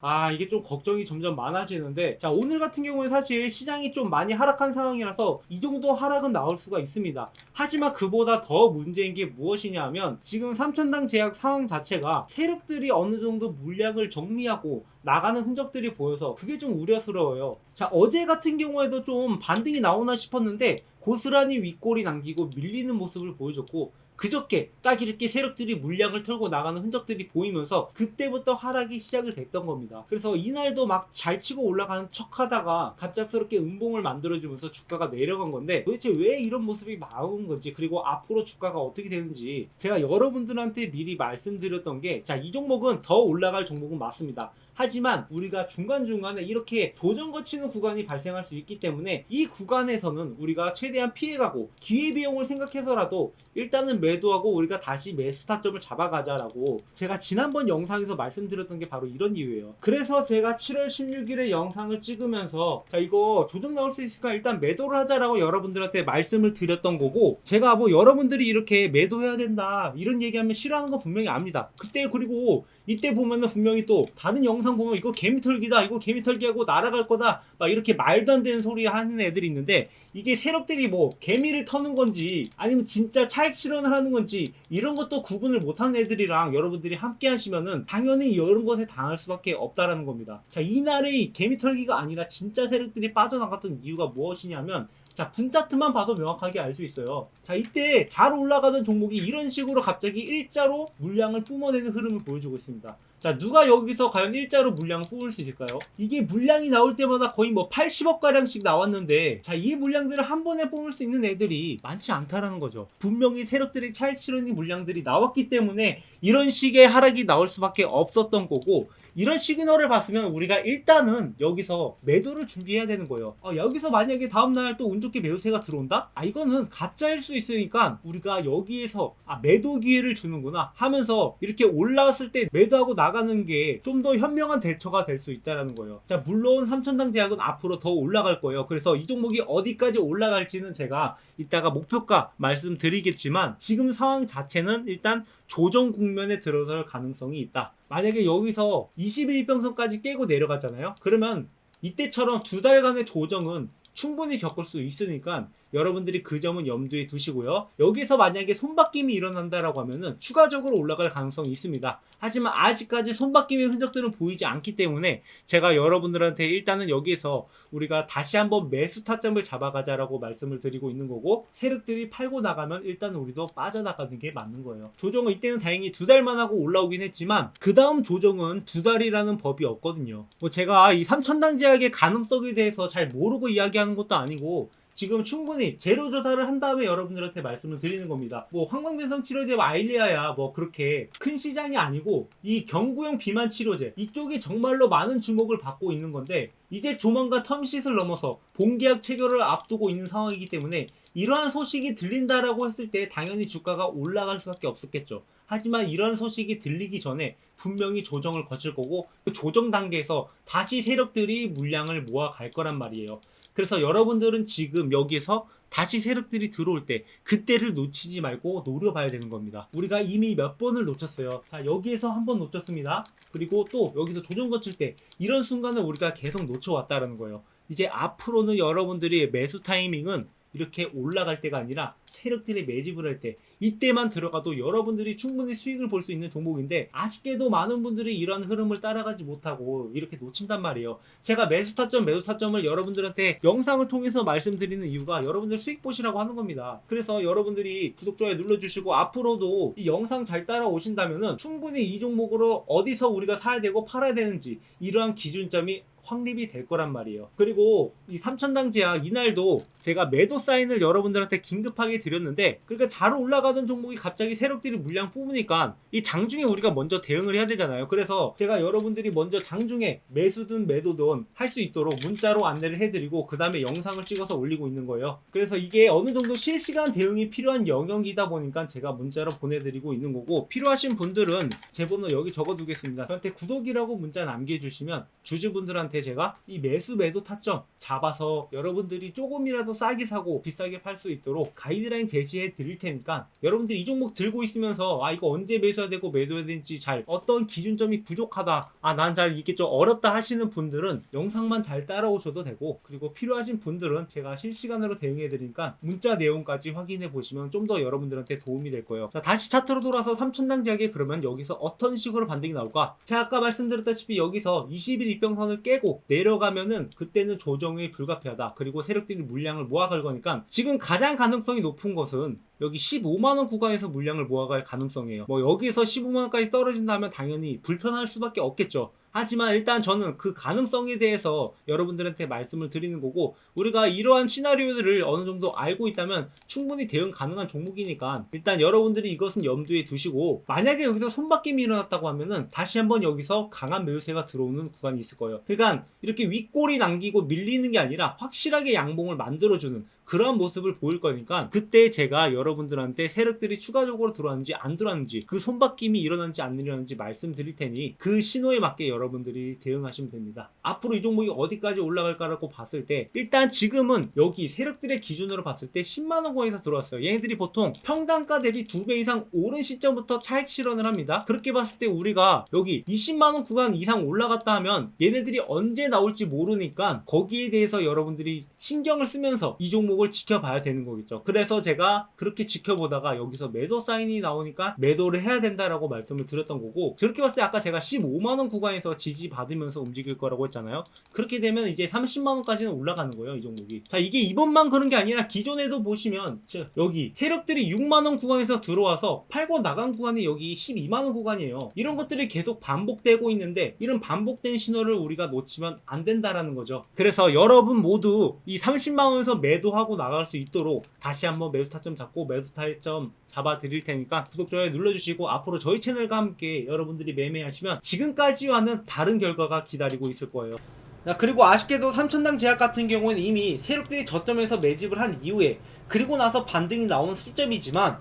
아 이게 좀 걱정이 점점 많아지는데 자 오늘 같은 경우에 사실 시장이 좀 많이 하락한 상황이라서 이 정도 하락은 나올 수가 있습니다. 하지만 그보다 더 문제인 게 무엇이냐 하면 지금 삼천당 제약 상황 자체가 세력들이 어느 정도 물량을 정리하고 나가는 흔적들이 보여서 그게 좀 우려스러워요. 자 어제 같은 경우에도 좀 반등이 나오나 싶었는데 고스란히 윗골이 남기고 밀리는 모습을 보여줬고 그저께 딱 이렇게 세력들이 물량을 털고 나가는 흔적들이 보이면서 그때부터 하락이 시작을 됐던 겁니다. 그래서 이날도 막 잘 치고 올라가는 척 하다가 갑작스럽게 음봉을 만들어주면서 주가가 내려간 건데 도대체 왜 이런 모습이 나온 건지 그리고 앞으로 주가가 어떻게 되는지 제가 여러분들한테 미리 말씀드렸던 게 자 이 종목은 더 올라갈 종목은 맞습니다. 하지만 우리가 중간중간에 이렇게 조정 거치는 구간이 발생할 수 있기 때문에 이 구간에서는 우리가 최대한 피해가고 기회비용을 생각해서라도 일단은 매도하고 우리가 다시 매수 타점을 잡아가자라고 제가 지난번 영상에서 말씀드렸던 게 바로 이런 이유예요. 그래서 제가 7월 16일에 영상을 찍으면서 자 이거 조정 나올 수 있으니까 일단 매도를 하자라고 여러분들한테 말씀을 드렸던 거고 제가 뭐 여러분들이 이렇게 매도해야 된다 이런 얘기하면 싫어하는 건 분명히 압니다. 그때 그리고 이때 보면은 분명히 또 다른 영상 보면 이거 개미털기다 이거 개미털기하고 날아갈 거다 막 이렇게 말도 안 되는 소리 하는 애들이 있는데 이게 세력들이 뭐 개미를 터는 건지 아니면 진짜 차익 실현을 하는 건지 이런 것도 구분을 못하는 애들이랑 여러분들이 함께 하시면은 당연히 이런 것에 당할 수밖에 없다라는 겁니다. 자 이날의 개미털기가 아니라 진짜 세력들이 빠져나갔던 이유가 무엇이냐면 자, 분차트만 봐도 명확하게 알 수 있어요. 자, 이때 잘 올라가던 종목이 이런 식으로 갑자기 일자로 물량을 뿜어내는 흐름을 보여주고 있습니다. 자, 누가 여기서 과연 일자로 물량을 뽑을 수 있을까요? 이게 물량이 나올 때마다 거의 뭐 80억 가량씩 나왔는데, 자, 이 물량들을 한 번에 뽑을 수 있는 애들이 많지 않다라는 거죠. 분명히 차익 실현이 물량들이 나왔기 때문에 이런 식의 하락이 나올 수밖에 없었던 거고, 이런 시그널을 봤으면 우리가 일단은 여기서 매도를 준비해야 되는 거예요. 어, 여기서 만약에 다음날 또 운 좋게 매도세가 들어온다? 아 이거는 가짜일 수 있으니까 우리가 여기에서 아 매도 기회를 주는구나 하면서 이렇게 올라왔을 때 매도하고 나가는 게 좀 더 현명한 대처가 될 수 있다라는 거예요. 자 물론 삼천당 제약은 앞으로 더 올라갈 거예요. 그래서 이 종목이 어디까지 올라갈지는 제가 이따가 목표가 말씀드리겠지만 지금 상황 자체는 일단 조정 국면에 들어설 가능성이 있다. 만약에 여기서 21평선까지 깨고 내려갔잖아요. 그러면 이때처럼 두 달간의 조정은 충분히 겪을 수 있으니까 여러분들이 그 점은 염두에 두시고요. 여기서 만약에 손바뀜이 일어난다라고 하면은 추가적으로 올라갈 가능성이 있습니다. 하지만 아직까지 손바뀜의 흔적들은 보이지 않기 때문에 제가 여러분들한테 일단은 여기에서 우리가 다시 한번 매수 타점을 잡아가자라고 말씀을 드리고 있는 거고 세력들이 팔고 나가면 일단 우리도 빠져나가는 게 맞는 거예요. 조정은 이때는 다행히 두 달만 하고 올라오긴 했지만 그 다음 조정은 두 달이라는 법이 없거든요. 뭐 제가 이 삼천당 제약의 가능성에 대해서 잘 모르고 이야기하는 것도 아니고 지금 충분히 제로 조사를 한 다음에 여러분들한테 말씀을 드리는 겁니다. 뭐 황광변성 치료제 뭐 아일리아야 뭐 그렇게 큰 시장이 아니고 이 경구용 비만 치료제 이쪽이 정말로 많은 주목을 받고 있는 건데 이제 조만간 텀시을 넘어서 본계약 체결을 앞두고 있는 상황이기 때문에 이러한 소식이 들린다라고 했을 때 당연히 주가가 올라갈 수밖에 없었겠죠. 하지만 이런 소식이 들리기 전에 분명히 조정을 거칠 거고 그 조정 단계에서 다시 세력들이 물량을 모아 갈 거란 말이에요. 그래서 여러분들은 지금 여기서 다시 세력들이 들어올 때 그때를 놓치지 말고 노려봐야 되는 겁니다. 우리가 이미 몇 번을 놓쳤어요. 자 여기에서 한 번 놓쳤습니다. 그리고 또 여기서 조정 거칠 때 이런 순간을 우리가 계속 놓쳐왔다라는 거예요. 이제 앞으로는 여러분들이 매수 타이밍은 이렇게 올라갈 때가 아니라 세력들이 매집을 할 때 이때만 들어가도 여러분들이 충분히 수익을 볼 수 있는 종목인데 아쉽게도 많은 분들이 이런 흐름을 따라가지 못하고 이렇게 놓친단 말이에요. 제가 매수 타점, 매수 타점을 여러분들한테 영상을 통해서 말씀드리는 이유가 여러분들 수익 보시라고 하는 겁니다. 그래서 여러분들이 구독, 좋아요 눌러주시고 앞으로도 이 영상 잘 따라오신다면은 충분히 이 종목으로 어디서 우리가 사야 되고 팔아야 되는지 이러한 기준점이 확립이 될 거란 말이에요. 그리고 이 삼천당 제약 이날도 제가 매도 사인을 여러분들한테 긴급하게 드렸는데 그러니까 잘 올라가던 종목이 갑자기 세력들이 물량 뽑으니까 이 장중에 우리가 먼저 대응을 해야 되잖아요. 그래서 제가 여러분들이 먼저 장중에 매수든 매도든 할 수 있도록 문자로 안내를 해드리고 그 다음에 영상을 찍어서 올리고 있는 거예요. 그래서 이게 어느 정도 실시간 대응이 필요한 영역이다 보니까 제가 문자로 보내드리고 있는 거고 필요하신 분들은 제 번호 여기 적어두겠습니다. 저한테 구독이라고 문자 남겨주시면 주주분들한테 여러분들한테 제가 이 매수 매도 타점 잡아서 여러분들이 조금이라도 싸게 사고 비싸게 팔 수 있도록 가이드라인 제시해 드릴 테니까 여러분들이 이 종목 들고 있으면서 아 이거 언제 매수해야 되고 매도해야 되는지 잘 어떤 기준점이 부족하다 아 난 잘 이게 좀 어렵다 하시는 분들은 영상만 잘 따라오셔도 되고 그리고 필요하신 분들은 제가 실시간으로 대응해 드리니까 문자 내용까지 확인해 보시면 좀 더 여러분들한테 도움이 될 거예요. 자 다시 차트로 돌아서 3천당 지역에 그러면 여기서 어떤 식으로 반등이 나올까? 제가 아까 말씀드렸다시피 여기서 20일 이평선을 깨고 내려가면은 그때는 조정이 불가피하다. 그리고 세력들이 물량을 모아갈 거니까 지금 가장 가능성이 높은 것은 여기 15만원 구간에서 물량을 모아갈 가능성이에요. 뭐 여기서 15만원까지 떨어진다면 당연히 불편할 수밖에 없겠죠 하지만 일단 저는 그 가능성에 대해서 여러분들한테 말씀을 드리는 거고 우리가 이러한 시나리오들을 어느 정도 알고 있다면 충분히 대응 가능한 종목이니까 일단 여러분들이 이것은 염두에 두시고 만약에 여기서 손바뀜이 일어났다고 하면은 다시 한번 여기서 강한 매수세가 들어오는 구간이 있을 거예요. 그러니까 이렇게 윗골이 남기고 밀리는 게 아니라 확실하게 양봉을 만들어주는 그러한 모습을 보일 거니까 그때 제가 여러분들한테 세력들이 추가적으로 들어왔는지 안 들어왔는지 그 손바뀜이 일어났는지 안 일어났는지 말씀드릴 테니 그 신호에 맞게 여러분들이 대응하시면 됩니다. 앞으로 이 종목이 어디까지 올라갈까라고 봤을 때 일단 지금은 여기 세력들의 기준으로 봤을 때 10만 원권에서 들어왔어요. 얘네들이 보통 평단가 대비 2배 이상 오른 시점부터 차익 실현을 합니다. 그렇게 봤을 때 우리가 여기 20만 원 구간 이상 올라갔다 하면 얘네들이 언제 나올지 모르니까 거기에 대해서 여러분들이 신경을 쓰면서 이 종목 을 지켜봐야 되는 거겠죠. 그래서 제가 그렇게 지켜보다가 여기서 매도 사인이 나오니까 매도를 해야 된다라고 말씀을 드렸던 거고 그렇게 봤을 때 아까 제가 15만 원 구간에서 지지 받으면서 움직일 거라고 했잖아요. 그렇게 되면 이제 30만 원까지는 올라가는 거예요, 이 종목이. 자, 이게 이번만 그런 게 아니라 기존에도 보시면 자, 여기 세력들이 6만 원 구간에서 들어와서 팔고 나간 구간이 여기 12만 원 구간이에요. 이런 것들이 계속 반복되고 있는데 이런 반복된 신호를 우리가 놓치면 안 된다라는 거죠. 그래서 여러분 모두 이 30만 원에서 매도하고 나갈 수 있도록 다시 한번 매수 타점 잡고 매수 타점 잡아 드릴 테니까 구독 좋아요 눌러주시고 앞으로 저희 채널과 함께 여러분들이 매매하시면 지금까지와는 다른 결과가 기다리고 있을 거예요. 자, 그리고 아쉽게도 삼천당 제약 같은 경우는 이미 세력들이 저점에서 매집을 한 이후에 그리고 나서 반등이 나온 시점이지만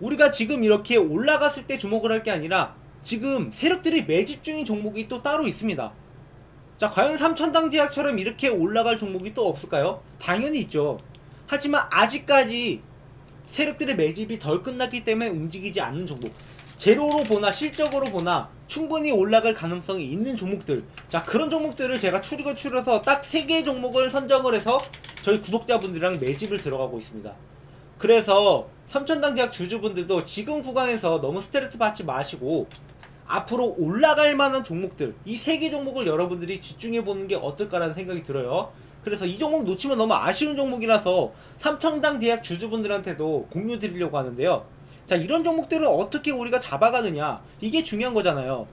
우리가 지금 이렇게 올라갔을 때 주목을 할 게 아니라 지금 세력들이 매집 중인 종목이 또 따로 있습니다. 자, 과연 삼천당 제약처럼 이렇게 올라갈 종목이 또 없을까요? 당연히 있죠. 하지만 아직까지 세력들의 매집이 덜 끝났기 때문에 움직이지 않는 종목. 제로로 보나 실적으로 보나 충분히 올라갈 가능성이 있는 종목들. 자, 그런 종목들을 제가 추리고 추려서 딱세 개의 종목을 선정을 해서 저희 구독자분들이랑 매집을 들어가고 있습니다. 그래서 삼천당 제약 주주분들도 지금 구간에서 너무 스트레스 받지 마시고 앞으로 올라갈 만한 종목들 이 세 개 종목을 여러분들이 집중해 보는 게 어떨까라는 생각이 들어요. 그래서 이 종목 놓치면 너무 아쉬운 종목이라서 삼천당 대학 주주분들한테도 공유 드리려고 하는데요. 자, 이런 종목들을 어떻게 우리가 잡아가느냐 이게 중요한 거잖아요.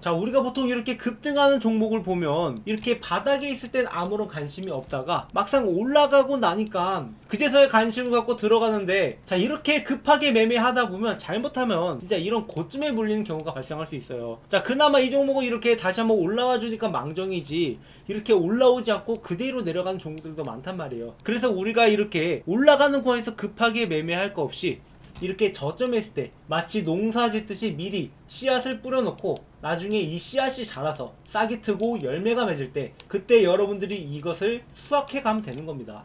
자, 우리가 보통 이렇게 급등하는 종목을 보면 이렇게 바닥에 있을 땐 아무런 관심이 없다가 막상 올라가고 나니까 그제서야 관심을 갖고 들어가는데 자, 이렇게 급하게 매매하다 보면 잘못하면 진짜 이런 고쯤에 물리는 경우가 발생할 수 있어요. 자, 그나마 이 종목은 이렇게 다시 한번 올라와 주니까 망정이지 이렇게 올라오지 않고 그대로 내려가는 종목들도 많단 말이에요. 그래서 우리가 이렇게 올라가는 구간에서 급하게 매매할 거 없이 이렇게 저점했을 때 마치 농사 짓듯이 미리 씨앗을 뿌려놓고 나중에 이 씨앗이 자라서 싹이 트고 열매가 맺을 때 그때 여러분들이 이것을 수확해 가면 되는 겁니다.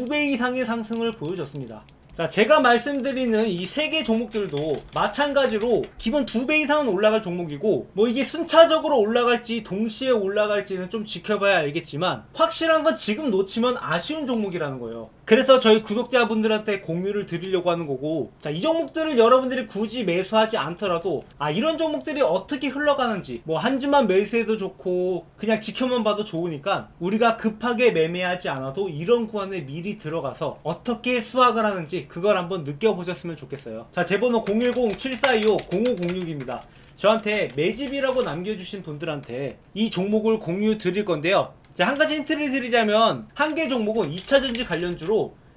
배 이상의 상승을 보여줬습니다. 자, 제가 말씀드리는 이 세 개 종목들도 마찬가지로 기본 두 배 이상은 올라갈 종목이고, 뭐 이게 순차적으로 올라갈지 동시에 올라갈지는 좀 지켜봐야 알겠지만, 확실한 건 지금 놓치면 아쉬운 종목이라는 거예요. 그래서 저희 구독자분들한테 공유를 드리려고 하는 거고, 자, 이 종목들을 여러분들이 굳이 매수하지 않더라도, 아, 이런 종목들이 어떻게 흘러가는지, 뭐 한 주만 매수해도 좋고, 그냥 지켜만 봐도 좋으니까, 우리가 급하게 매매하지 않아도 이런 구간에 미리 들어가서 어떻게 수확을 하는지, 그걸 한번 느껴보셨으면 좋겠어요. 자, 제 번호 010-7425-0506입니다. 저한테 매집이라고 남겨주신 분들한테 이 종목을 공유 드릴 건데요. 자, 한 가지 힌트를 드리자면 한 개 종목은 2차전지 관련주로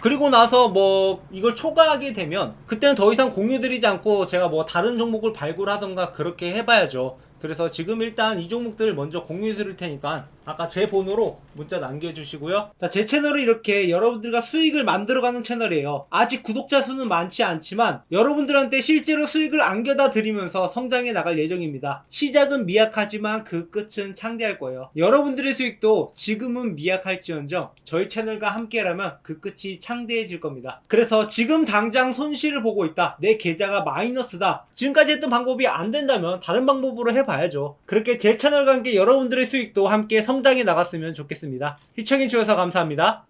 그리고 나서 뭐 이걸 초과하게 되면 그때는 더 이상 공유드리지 않고 제가 뭐 다른 종목을 발굴하던가 그렇게 해봐야죠. 그래서 지금 일단 이 종목들 먼저 공유해 드릴 테니까 아까 제 번호로 문자 남겨주시고요. 자, 제 채널은 이렇게 여러분들과 수익을 만들어가는 채널이에요. 아직 구독자 수는 많지 않지만 여러분들한테 실제로 수익을 안겨다 드리면서 성장해 나갈 예정입니다. 시작은 미약하지만 그 끝은 창대할 거예요. 여러분들의 수익도 지금은 미약할지언정 저희 채널과 함께라면 그 끝이 창대해질 겁니다. 그래서 지금 당장 손실을 보고 있다. 내 계좌가 마이너스다. 지금까지 했던 방법이 안 된다면 다른 방법으로 해봐야죠. 그렇게 제 채널과 함께 여러분들의 수익도 함께 성장해 나갔으면 좋겠습니다. 시청해주셔서 감사합니다.